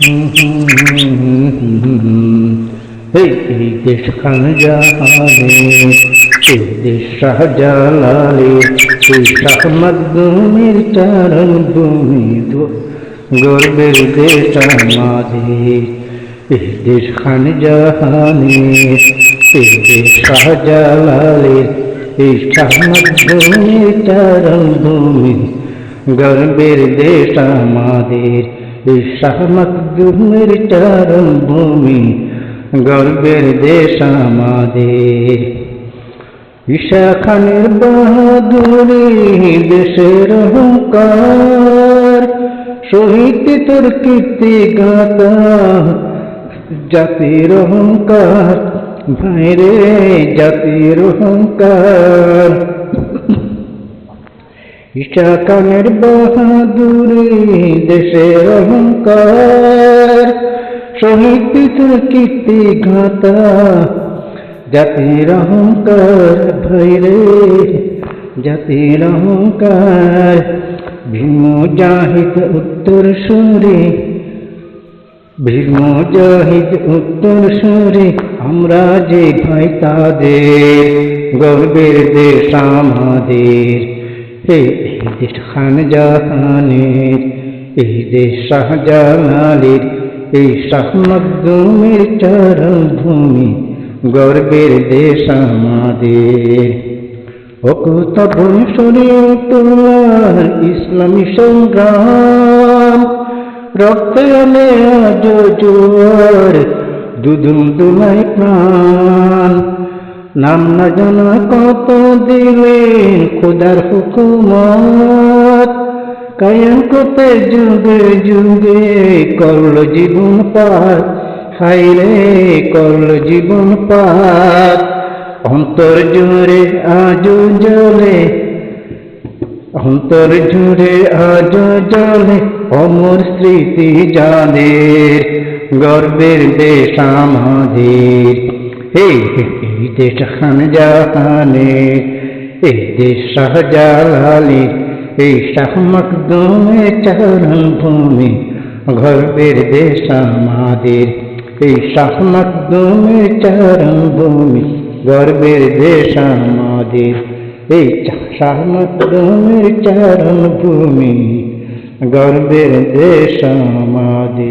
এই দেশ খান জাহানে এই দেশ শাহজালালে এই শাহ মখদুমের চরণ ভূমি গর্বের দেশ আমাদের এই দেশ খান জাহানে এই দেশ শাহজালালে এই শাহ মখদুমের চরণ ভূমি গর্বের দেশ আমাদের এই শাহ মখদুমের ভূমি গর্বের দেশ আমাদের। ঈশা বাহাদুরি দেশের অহংকার, শহীদ তোর কীর্তি গাতা জাতির অহংকার, ভাইরে জাতির অহংকার। ঈশা খানের বাহাদুরি দেশের অহংকার, শহীদ পিতুর কীর্তি ঘাতা জাতির অহংকার ভৈরে জাতির অহংকার। ভীম জাহিদ উত্তর সুরে, ভীম জাহিদ উত্তর সুরে, আমরা যে ভাই তাদের, গর্বের দেশ আমাদের। এই দেশ খান জাহানের এই দেশ শাহজালালের, এই শাহ মখদুমের চরণ ভূমি গর্বের দেশ আমাদের। অকুত তোমার ইসলামী সংগ্রাম, রক্তে আজ জোয়ার দুদুম দুলাই প্রাণ। নাম না জানা কত দিলেন খোদার হুকুমত। কায়ন করতে যুগে যুগে করল জীবন পাত হাইরে করল জীবন পাত অন্তর জুড়ে আজ জলে অন্তর জুড়ে আজ জলে অমর স্মৃতি যাদের গর্বের দেশ আমাদের। এই দেশ খান জাহানে, এই দেশ শাহজালালি, এই শাহ মখদুমে চরণ ভূমি, গর্বের দেশ আমাদের। এই শাহ মখদুমে চরণ ভূমি, গর্বের দেশ আমাদের। এই শাহ মখদুমের চরণ ভূমি, গর্বের দেশ আমাদের।